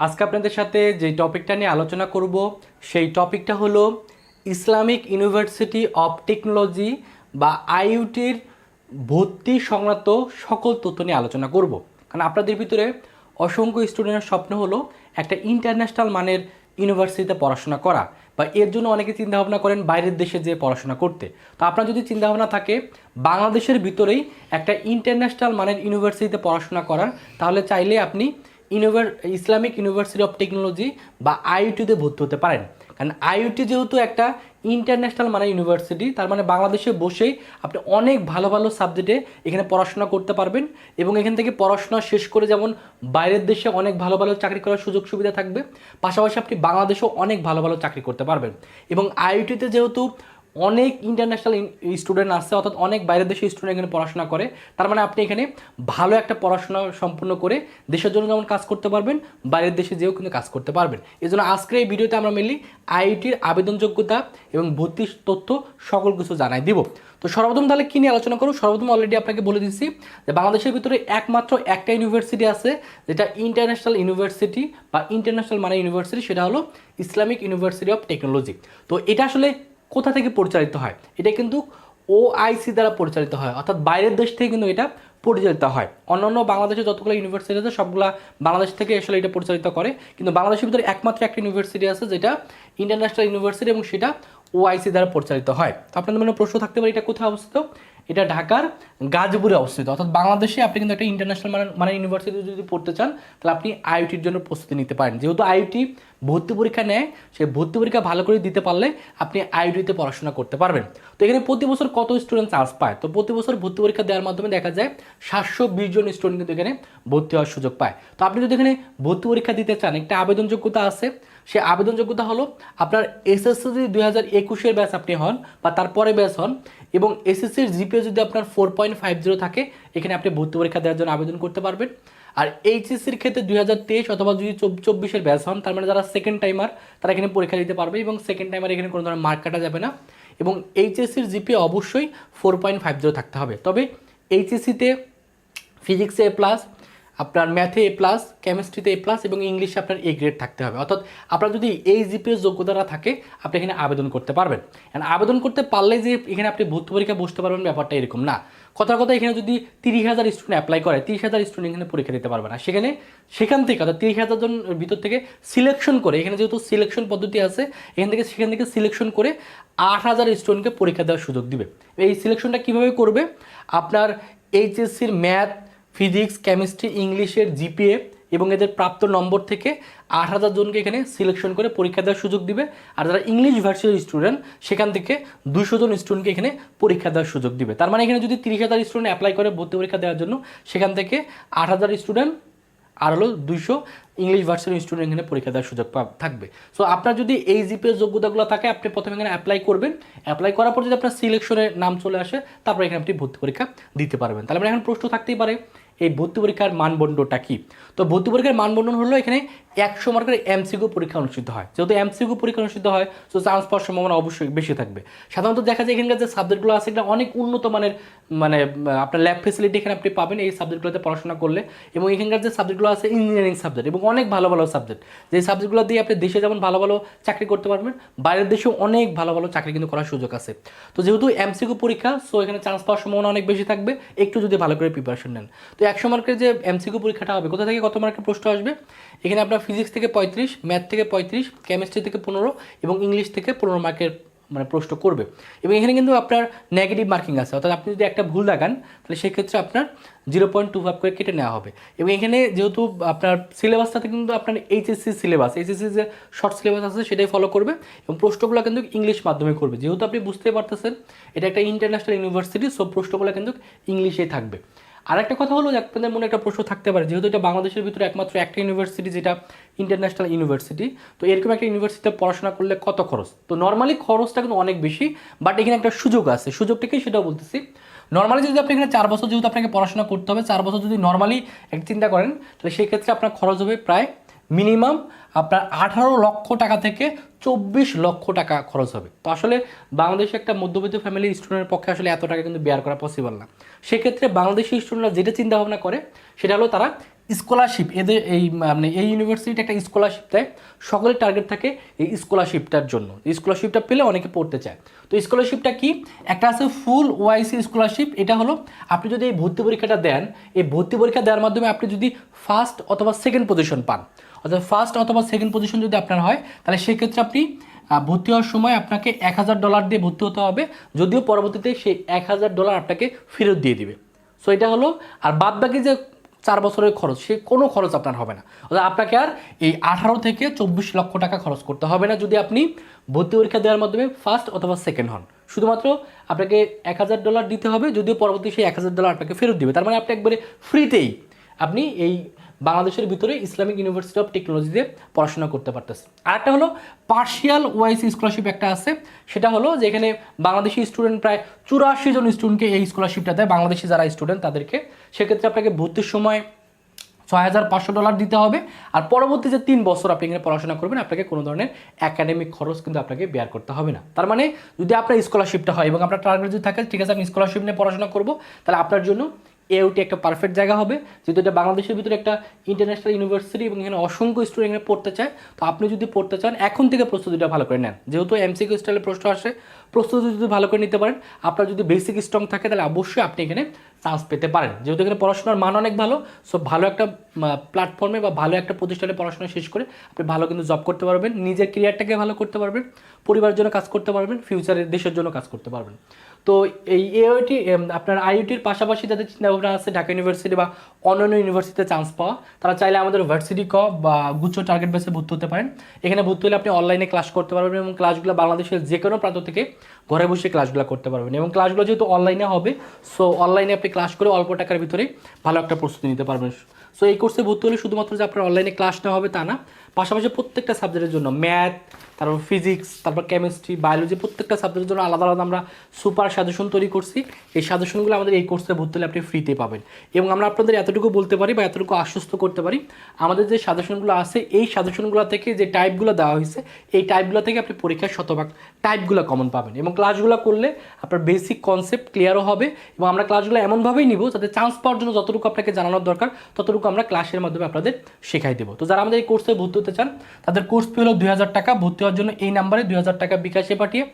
আজকে আপনাদের সাথে যে টপিকটা নিয়ে আলোচনা করব, সেই টপিকটা হলো ইসলামিক ইউনিভার্সিটি অফ টেকনোলজি বা আইইউটির ভর্তি সংক্রান্ত সকল তথ্য নিয়ে আলোচনা করব। কারণ আপনাদের ভিতরে অসংখ্য স্টুডেন্টের স্বপ্ন হলো একটা ইন্টারন্যাশনাল মানের ইউনিভার্সিটিতে পড়াশোনা করা বা এর জন্য অনেকে চিন্তাভাবনা করেন বাইরের দেশে যেয়ে পড়াশোনা করতে। তো আপনার যদি চিন্তাভাবনা থাকে, বাংলাদেশের ভিতরেই একটা ইন্টারন্যাশনাল মানের ইউনিভার্সিটিতে পড়াশোনা করার, তাহলে চাইলে আপনি ইউনিভার ইসলামিক ইউনিভার্সিটি অফ টেকনোলজি বা আইইউটিতে ভর্তি হতে পারেন। কারণ আইইউটি যেহেতু একটা ইন্টারন্যাশনাল মানে ইউনিভার্সিটি, তার মানে বাংলাদেশে বসেই আপনি অনেক ভালো ভালো সাবজেক্টে এখানে পড়াশোনা করতে পারবেন এবং এখান থেকে পড়াশোনা শেষ করে যেমন বাইরের দেশে অনেক ভালো ভালো চাকরি করার সুযোগ সুবিধা থাকবে, পাশাপাশি আপনি বাংলাদেশেও অনেক ভালো ভালো চাকরি করতে পারবেন। এবং আইইউটিতে যেহেতু অনেক ইন্টারন্যাশনাল স্টুডেন্ট আসছে অর্থাৎ অনেক বাইরের দেশের স্টুডেন্ট এখানে পড়াশোনা করে। তার মানে আপনি এখানে ভালো একটা পড়াশোনা সম্পূর্ণ করে দেশের জন্য যেমন কাজ করতে পারবেন, বাইরের দেশে যেও কিন্তু কাজ করতে পারবেন। এই জন্য আজকের এই ভিডিওতে আমরা মেনলি আইআইটির আবেদনযোগ্যতা এবং ভর্তির তথ্য সকল কিছু জানাই দিব। তো সর্বপ্রথম তাহলে কী নিয়ে আলোচনা করুন সর্বপ্রথম অলরেডি আপনাকে বলে দিচ্ছি যে বাংলাদেশের ভিতরে একমাত্র একটা ইউনিভার্সিটি আছে, যেটা ইন্টারন্যাশনাল ইউনিভার্সিটি বা ইন্টারন্যাশনাল মানে ইউনিভার্সিটি সেটা হলো ইসলামিক ইউনিভার্সিটি অফ টেকনোলজি তো এটা আসলে কোথা থেকে পরিচালিত হয়? এটা কিন্তু ওআইসি দ্বারা পরিচালিত হয়। অর্থাৎ বাইরের দেশ থেকে কিন্তু এটা পরিচালিত হয়। অন্যান্য বাংলাদেশে যতগুলো ইউনিভার্সিটি আছে, সবগুলা বাংলাদেশ থেকে আসলে এটা পরিচালিত করে। কিন্তু বাংলাদেশের ভিতরে একমাত্র একটা ইউনিভার্সিটি আছে, যেটা ইন্টারন্যাশনাল ইউনিভার্সিটি এবং সেটা ওআইসি দ্বারা পরিচালিত হয়। তো আপনাদের মনে প্রশ্ন থাকতে পারে, এটা কোথায় অবস্থিত? এটা ঢাকার গাজীপুরে অবস্থিত। অর্থাৎ বাংলাদেশে আপনি কিন্তু একটা ইন্টারন্যাশনাল মানে মানে ইউনিভার্সিটি যদি পড়তে চান, তাহলে আপনি আইআইটির জন্য প্রস্তুতি নিতে পারেন। যেহেতু আইআইটি ভর্তি পরীক্ষা নেয় সেই ভর্তি পরীক্ষা ভালো করে দিতে পারলে আপনি আইআইটিতে পড়াশোনা করতে পারবেন। তো এখানে প্রতি বছর কত স্টুডেন্ট চান্স পায়? তো প্রতি বছর ভর্তি পরীক্ষা দেওয়ার মাধ্যমে দেখা যায় সাতশো বিশ জন স্টুডেন্ট কিন্তু এখানে ভর্তি হওয়ার সুযোগ পায়। তো আপনি যদি এখানে ভর্তি পরীক্ষা দিতে চান, একটা আবেদনযোগ্যতা আছে সে আবেদনযোগ্যতা হলো আপনার এসএসসি দুই হাজার একুশের ব্যাচ আপনি হন বা তারপরে ব্যাচ হন এবং এসএসসির জিপিএ যদি আপনার ফোর পয়েন্ট ফাইভ জিরো থাকে, এখানে আপনি ভর্তি পরীক্ষা দেওয়ার জন্য আবেদন করতে পারবেন। আর এইচএসসির ক্ষেত্রে দুই হাজার তেইশ অথবা যদি চব্বিশের ব্যাচ হন, তার মানে যারা সেকেন্ড টাইমার তারা এখানে পরীক্ষা দিতে পারবে এবং সেকেন্ড টাইমার এখানে কোনো ধরনের মার্ক কাটা যাবে না। এবং এইচএসসির জিপিএ অবশ্যই ফোর পয়েন্ট ফাইভ জিরো থাকতে হবে। তবে এইচএসসিতে ফিজিক্সে প্লাস আপনার ম্যাথে এ প্লাস কেমিস্ট্রিতে এ প্লাস এবং ইংলিশে আপনার এ গ্রেড থাকতে হবে। অর্থাৎ আপনার যদি এই জিপিএস যোগ্যতাটা থাকে, আপনি এখানে আবেদন করতে পারবেন। And আবেদন করতে পারলে যে এখানে আপনি ভর্তি পরীক্ষা বসতে পারবেন, ব্যাপারটা এরকম না। কথার কথা এখানে যদি তিরিশ হাজার স্টুডেন্ট অ্যাপ্লাই করে, তিরিশ হাজার স্টুডেন্ট এখানে পরীক্ষা দিতে পারবে না। সেখানে, সেখান থেকে অর্থাৎ তিরিশ হাজার জন ভিতর থেকে সিলেকশন করে, এখানে যেহেতু সিলেকশন পদ্ধতি আছে, এখান থেকে, সেখান থেকে সিলেকশন করে আট হাজার স্টুডেন্টকে পরীক্ষা দেওয়ার সুযোগ দিবে। এই সিলেকশনটা কীভাবে করবে? আপনার এইচএসসির ম্যাথ ফিজিক্স, কেমিস্ট্রি, ইংলিশের জিপিএ এবং এদের প্রাপ্ত নম্বর থেকে আট হাজার জনকে এখানে সিলেকশন করে পরীক্ষা দেওয়ার সুযোগ দিবে। আর যারা ইংলিশ ভার্সিটির স্টুডেন্ট সেখান থেকে দুশো জন স্টুডেন্টকে এখানে পরীক্ষা দেওয়ার সুযোগ দিবে। তার মানে এখানে যদি তিরিশ হাজার স্টুডেন্ট অ্যাপ্লাই করে ভর্তি পরীক্ষা দেওয়ার জন্য, সেখান থেকে আট হাজার স্টুডেন্ট আর হলো দুইশো ইংলিশ ভার্সনের স্টুডেন্ট এখানে পরীক্ষা দেওয়ার সুযোগ থাকবে। সো আপনার যদি এই জিপিএস যোগ্যতাগুলো থাকে, আপনি প্রথমে এখানে অ্যাপ্লাই করবেন। অ্যাপ্লাই করার পর যদি আপনার সিলেকশনের নাম চলে আসে, তারপরে এখানে আপনি ভর্তি পরীক্ষা দিতে পারবেন। তাহলে মানে এখন প্রশ্ন থাকতেই পারে এই ভর্তি পরীক্ষার মানদণ্ডটা কি? তো ভর্তি পরীক্ষার মানদণ্ড হলো এখানে একশো মার্কের এমসিকিউ পরীক্ষা অনুষ্ঠিত হয়। যেহেতু এমসিকিউ পরীক্ষা অনুষ্ঠিত হয়, তো চান্স পাওয়ার সম্ভাবনা অবশ্যই বেশি থাকবে। সাধারণত দেখা যায় এখানকার যে সাবজেক্টগুলো আছে, এগুলো অনেক উন্নত মানের মানে আপনার ল্যাব ফেসিলিটি এখানে আপনি পাবেন এই সাবজেক্টগুলোতে পড়াশোনা করলে এবং এখানকার যে সাবজেক্টগুলো আছে ইঞ্জিনিয়ারিং সাবজেক্ট এবং অনেক ভালো ভালো সাবজেক্ট যে সাবজেক্টগুলো দিয়ে আপনি দেশে যেমন ভালো ভালো চাকরি করতে পারবেন, বাইরের দেশেও অনেক ভালো ভালো চাকরি কিন্তু করার সুযোগ আছে। তো যেহেতু এমসিকিউ পরীক্ষা সো এখানে চান্স পাওয়ার সম্ভাবনা অনেক বেশি থাকবে, একটু যদি ভালো করে প্রিপারেশন নেন। তো একশো মার্কের যে এমসিকিউ পরীক্ষাটা হবে, কোথা থেকে কত মার্কের প্রশ্ন আসবে? এখানে আপনার ফিজিক্স থেকে পঁয়ত্রিশ ম্যাথ থেকে পঁয়ত্রিশ কেমিস্ট্রি থেকে পনেরো এবং ইংলিশ থেকে পনেরো মার্কের মানে প্রশ্ন করবে। এবং এখানে কিন্তু আপনার নেগেটিভ মার্কিং আছে। অর্থাৎ আপনি যদি একটা ভুল দেখান তাহলে সেক্ষেত্রে আপনার জিরো পয়েন্ট টু ফাইভ করে কেটে নেওয়া হবে। এবং এখানে যেহেতু আপনার সিলেবাসটাতে কিন্তু আপনার এইচএসসি সিলেবাস এইচএসসি যে শর্ট সিলেবাস আছে সেটাই ফলো করবে। এবং প্রশ্নগুলো কিন্তু ইংলিশ মাধ্যমে করবে। যেহেতু আপনি বুঝতে পারতেছেন, এটা একটা ইন্টারন্যাশনাল ইউনিভার্সিটি সব প্রশ্নগুলো কিন্তু ইংলিশেই থাকবে। আর একটা কথা হলো যে আপনাদের মনে একটা প্রশ্ন থাকতে পারে, যেহেতু এটা বাংলাদেশের ভিতরে একমাত্র একটা ইউনিভার্সিটি যেটা ইন্টারন্যাশনাল ইউনিভার্সিটি তো এরকম একটা ইউনিভার্সিটিতে পড়াশোনা করলে কত খরচ? তো নর্মালি খরচটা কিন্তু অনেক বেশি বাট এখানে একটা সুযোগ আছে। সুযোগটাকেই সেটাও বলতেছি। নর্মালি যদি আপনি এখানে চার বছর যেহেতু আপনাকে পড়াশোনা করতে হবে, চার বছর যদি নর্মালি একটা চিন্তা করেন, তাহলে সেই ক্ষেত্রে আপনার খরচ হবে প্রায় মিনিমাম আপনার আঠারো লক্ষ টাকা থেকে চব্বিশ লক্ষ টাকা খরচ হবে। তো আসলে বাংলাদেশে একটা মধ্যবিত্ত ফ্যামিলির স্টুডেন্টের পক্ষে আসলে এত টাকা কিন্তু বেয়ার করা পসিবল না। সেক্ষেত্রে বাংলাদেশি স্টুডেন্টরা যেটা চিন্তা ভাবনা করে, সেটা হলো তারা স্কলারশিপ, এদের এই মানে এই ইউনিভার্সিটি একটা স্কলারশিপ দেয়। সকলের টার্গেট থাকে এই স্কলারশিপটার জন্য। স্কলারশিপটা পেলে অনেকে পড়তে চায়। তো স্কলারশিপটা কি? একটা আছে ফুল ওয়াইসি স্কলারশিপ এটা হলো আপনি যদি এই ভর্তি পরীক্ষাটা দেন, এই ভর্তি পরীক্ষা দেওয়ার মাধ্যমে আপনি যদি ফার্স্ট অথবা সেকেন্ড পজিশন পান। অর্থাৎ ফার্স্ট অথবা সেকেন্ড পজিশন যদি আপনার হয়, তাহলে সেক্ষেত্রে আপনি ভর্তি হওয়ার সময় আপনাকে এক হাজার ডলার দিয়ে ভর্তি হতে হবে। যদিও পরবর্তীতে সেই এক হাজার ডলার আপনাকে ফেরত দিয়ে দিবে। সো এটা হলো, আর বাদ বাকি যে চার বছরের খরচ, সে কোনো খরচ আপনার হবে না। অর্থাৎ আপনাকে আর এই আঠারো থেকে চব্বিশ লক্ষ টাকা খরচ করতে হবে না যদি আপনি ভর্তি পরীক্ষা দেওয়ার মাধ্যমে ফার্স্ট অথবা সেকেন্ড হন। শুধুমাত্র আপনাকে এক হাজার ডলার দিতে হবে, যদিও পরবর্তী সেই এক হাজার ডলার আপনাকে ফেরত দিবে। তার মানে আপনি একবারে ফ্রিতেই আপনি এই বাংলাদেশের ভিতরে ইসলামিক ইউনিভার্সিটি অফ টেকনোলজিতে পড়াশোনা করতে পারতেছেন আরেকটা হলো পার্শিয়াল ওয়াইস স্কলারশিপ একটা আছে। সেটা হলো যে এখানে বাংলাদেশি স্টুডেন্ট প্রায় চুরাশি জন স্টুডেন্টকে এই স্কলারশিপটা দেয়। বাংলাদেশি যারা স্টুডেন্ট তাদেরকে। সেক্ষেত্রে আপনাকে ভর্তির সময় ছয় হাজার পাঁচশো ডলার দিতে হবে। আর পরবর্তী যে তিন বছর আপনি এখানে পড়াশোনা করবেন, আপনাকে কোনো ধরনের একাডেমিক খরচ কিন্তু আপনাকে বেয়ার করতে হবে না। তার মানে যদি আপনার স্কলারশিপটা হয় এবং আপনার টার্গেট যদি থাকে, ঠিক আছে, আমি স্কলারশিপ নিয়ে পড়াশোনা করব, তাহলে আপনার জন্য এওটি একটা পারফেক্ট জায়গা হবে। যেহেতু এটা বাংলাদেশের ভিতরে একটা ইন্টারন্যাশনাল ইউনিভার্সিটি এবং এখানে অসংখ্য স্টুডেন্ট পড়তে চায়, তো আপনি যদি পড়তে চান, এখন থেকে প্রস্তুতিটা ভালো করে নেন। যেহেতু এমসিকিউ স্টাইলে প্রশ্ন আসে, প্রস্তুতি যদি ভালো করে নিতে পারেন, আপনার যদি বেসিক স্ট্রং থাকে, তাহলে অবশ্যই আপনি এখানে চান্স পেতে পারেন। যেহেতু এখানে পড়াশোনার মান অনেক ভালো সো ভালো একটা প্ল্যাটফর্মে বা ভালো একটা প্রতিষ্ঠানে পড়াশোনা শেষ করে আপনি ভালো কিন্তু জব করতে পারবেন, নিজের ক্যারিয়ারটাকে ভালো করতে পারবেন, পরিবারের জন্য কাজ করতে পারবেন ফিউচারের দেশের জন্য কাজ করতে পারবেন। তো এই এআইটি আপনার আইআইটির পাশাপাশি যাদের চিন্তাভাবনা আছে ঢাকা ইউনিভার্সিটি বা অন্যান্য ইউনিভার্সিটিতে চান্স পাওয়া, তারা চাইলে আমাদের ভার্সিটি ক বা গুচ্ছ টার্গেট বেসে ভর্তি হতে পারেন। এখানে ভর্তি হলে আপনি অনলাইনে ক্লাস করতে পারবেন এবং ক্লাসগুলো বাংলাদেশের যে কোনো প্রান্ত থেকে ঘরে বসে ক্লাসগুলো করতে পারবেন এবং ক্লাসগুলো যেহেতু অনলাইনে হবে সো অনলাইনে আপনি ক্লাস করে অল্প টাকার ভিতরে ভালো একটা প্রস্তুতি নিতে পারবেন। সো এই কোর্সে ভর্তি হলে শুধুমাত্র যে আপনার অনলাইনে ক্লাস নেওয়া হবে তা না, পাশাপাশি প্রত্যেকটা সাবজেক্টের জন্য ম্যাথ তারপর ফিজিক্স তারপর কেমিস্ট্রি বায়োলজি প্রত্যেকটা সাবজেক্টের জন্য আলাদা আলাদা আমরা সুপার সাজেশন তৈরি করছি। এই সাজেশনগুলো আমাদের এই কোর্সে ভর্তি হলে আপনি ফ্রিতে পাবেন। এবং আমরা আপনাদের এতটুকু বলতে পারি বা এতটুকু আশ্বস্ত করতে পারি, আমাদের যে সাজেশনগুলো আছে, এই সাজেশনগুলো থেকে যে টাইপগুলো দেওয়া হয়েছে, এই টাইপগুলো থেকে আপনি পরীক্ষার শতভাগ টাইপগুলো কমন পাবেন। এবং ক্লাসগুলো করলে আপনার বেসিক কনসেপ্ট ক্লিয়ারও হবে এবং আমরা ক্লাসগুলো এমনভাবেই নিব যাতে চান্স পাওয়ার জন্য যতটুকু আপনাকে জানানোর দরকার, ততটুকু আমরা ক্লাসের মাধ্যমে আপনাদের শেখাই দেবো। তো যারা আমাদের এই কোর্সে ভর্তি হতে চান, তাদের কোর্স ফি হলো দুই হাজার টাকা। ভর্তি হওয়ার জন্য এই নাম্বারে দুই হাজার টাকা বিকাশে পাঠিয়ে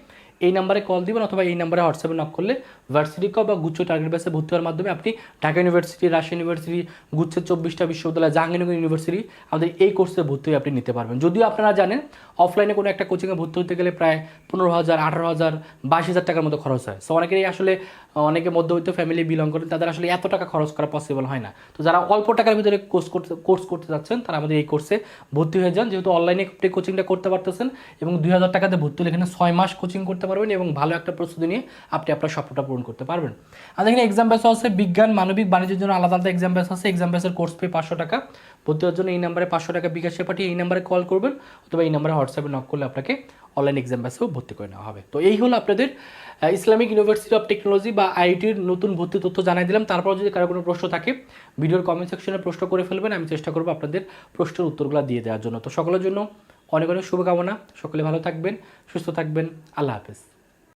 এই নাম্বারে কল দিবেন অথবা এই নাম্বারে হোয়াটসঅ্যাপে নক করলে ভার্সিটি ক বা গুচ্ছ টার্গেট বেসে ভর্তি হওয়ার মাধ্যমে আপনি ঢাকা ইউনিভার্সিটি রাজশাহী ইউনিভার্সিটি গুচ্ছের চব্বিশটা বিশ্ববিদ্যালয়, জাহাঙ্গীরনগর ইউনিভার্সিটি আমাদের এই কোর্সে ভর্তি হয়ে আপনি নিতে পারবেন। যদিও আপনারা জানেন অফলাইনে কোনো একটা কোচিংয়ে ভর্তি হতে গেলে প্রায় পনেরো হাজার, আঠারো হাজার, বাইশ হাজার টাকার মতো খরচ হয়। সো অনেকেরই আসলে, অনেকে মধ্যবিত্ত ফ্যামিলি বিলং করেন তাদের আসলে এত টাকা খরচ করা পসিবল হয় না। তো যারা অল্প টাকার ভিতরে কোর্স করতে কোর্স করতে যাচ্ছেন, তারা আমাদের এই কোর্সে ভর্তি হয়ে যান। যেহেতু অনলাইনে আপনি কোচিংটা করতে পারতেছেন এবং দুই হাজার টাকাতে ভর্তি হলে এখানে ছয় মাস কোচিং করতে পারবেন এবং ভালো একটা প্রস্তুতি নিয়ে আপনি আপনার স্বপ্নটা পূরণ করতে পারবেন। আর দেখেন এক্সাম ব্যাস আছে বিজ্ঞান, মানবিক, বাণিজ্যের জন্য আলাদা আলাদা এক্সাম বেস আছে। এক্সাম বেসের কোর্স ফি পাঁচশো টাকা। ভর্তি হওয়ার জন্য এই নাম্বারে পাঁচশো টাকা বিকাশে পাঠিয়ে এই নাম্বারে কল করবেন অথবা এই নাম্বারে হোয়াটসঅ্যাপে নক করলে আপনাকে অনলাইন এক্সাম বেসেও ভর্তি করে নেওয়া হবে। তো এই হলো আপনাদের ইসলামিক ইউনিভার্সিটি অফ টেকনোলজি বা আইটির নতুন ভর্তি তথ্য জানাই দিলাম। তারপর যদি কারও কোনো প্রশ্ন থাকে, ভিডিওর কমেন্ট সেকশনে প্রশ্ন করে ফেলবেন। আমি চেষ্টা করব আপনাদের প্রশ্নের উত্তরগুলো দিয়ে দেওয়ার জন্য। তো সকলের জন্য অনেক অনেক শুভকামনা। সকলে ভালো থাকবেন সুস্থ থাকবেন। আল্লাহ হাফেজ।